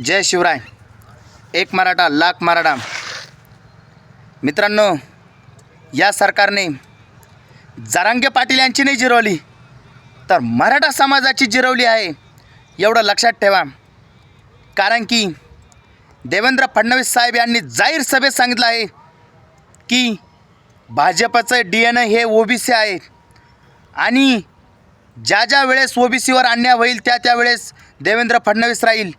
जय शिवराय. एक मराठा लाख मराठा. मित्रांनो या सरकारने जारांगे पाटील यांची नाही जिरवली तर मराठा समाजाची जिरवली आहे एवढं लक्षात ठेवा. कारण की देवेंद्र फडणवीस साहेब यांनी जाहीर सभेत सांगितलं आहे की भाजपचं डी एन ए हे ओबीसी आहे. आणि ज्या ज्या वेळेस ओबीसीवर अन्याय होईल त्या त्यावेळेस देवेंद्र फडणवीस राहील.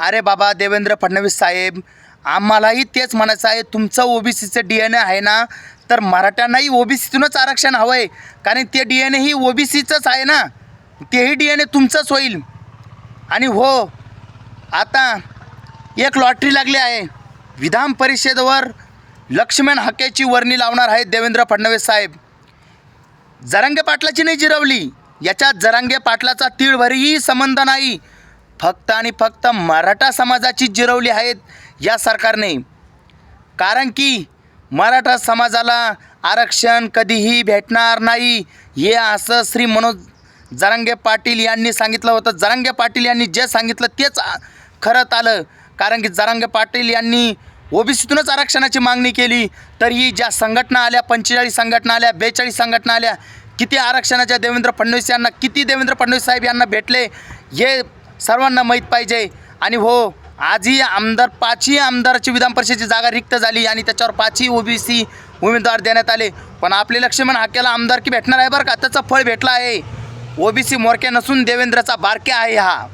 अरे बाबा देवेंद्र फडणवीस साहेब आम्हालाही तेच म्हणायचं आहे तुमचं ओबीसीचं डी एन ए आहे ना तर मराठ्यांनाही ओबीसीतूनच आरक्षण हवं आहे कारण ते डी एन ए ही ओबीसीचंच आहे ना तेही डी एन ए तुमचंच होईल. आणि हो आता एक लॉटरी लागली आहे विधान परिषदेवर लक्ष्मण हकेची वर्णी लावणार आहेत देवेंद्र फडणवीस साहेब. जरांगे पाटलाची नाही जिरवली याच्यात जरांगे पाटलाचा तीळभरीही संबंध नाही फक्त आणि फक्त मराठा समाजाची जिरवली आहेत या सरकारने. कारण की मराठा समाजाला आरक्षण कधीही भेटणार नाही. हे असं श्री मनोज जरांगे पाटील यांनी सांगितलं होतं. जरांगे पाटील यांनी जे सांगितलं तेच खरंच आलं. कारण की जरांगे पाटील यांनी ओबीसीतूनच आरक्षणाची मागणी केली. तरीही ज्या संघटना आल्या पंचेचाळीस संघटना आल्या बेचाळीस संघटना आल्या किती आरक्षणाच्या देवेंद्र फडणवीस यांना किती देवेंद्र फडणवीस साहेब यांना भेटले हे सर्वांना माहीत पाहिजे. आणि हो आजही आमदार पाचही आमदाराची विधान परिषदेची जागा रिक्त झाली आणि त्याच्यावर पाचही ओबीसी उमेदवार देण्यात आले. पण आपले लक्ष्मण हाक्याला आमदारकी भेटणार आहे बरं का? त्याचं फळ भेटलं आहे. ओबीसी मोरक्या नसून देवेंद्रचा बारक्या आहे हा.